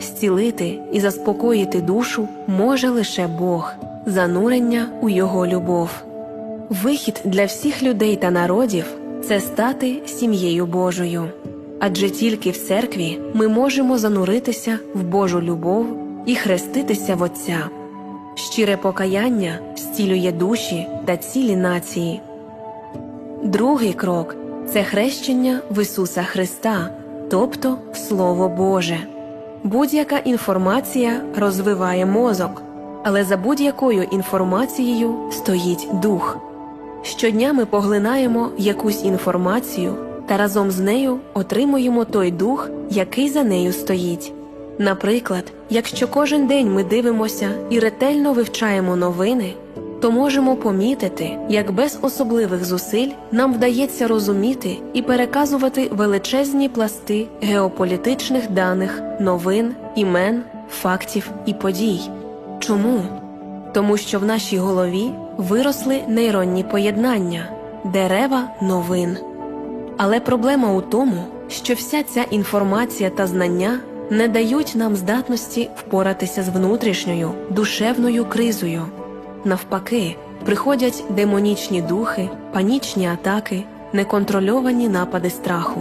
зцілити і заспокоїти душу може лише Бог, занурення у Його любов. Вихід для всіх людей та народів це стати сім'єю Божою. Адже тільки в церкві ми можемо зануритися в Божу любов і хреститися в Отця. Щире покаяння зцілює душі та цілі нації. Другий крок це хрещення в Ісуса Христа, тобто в Слово Боже. Будь-яка інформація розвиває мозок, але за будь-якою інформацією стоїть дух. Щодня ми поглинаємо якусь інформацію та разом з нею отримуємо той дух, який за нею стоїть. Наприклад, якщо кожен день ми дивимося і ретельно вивчаємо новини, то можемо помітити, як без особливих зусиль нам вдається розуміти і переказувати величезні пласти геополітичних даних, новин, імен, фактів і подій. Чому? Тому що в нашій голові виросли нейронні поєднання, дерева новин. Але проблема у тому, що вся ця інформація та знання не дають нам здатності впоратися з внутрішньою душевною кризою. Навпаки, приходять демонічні духи, панічні атаки, неконтрольовані напади страху.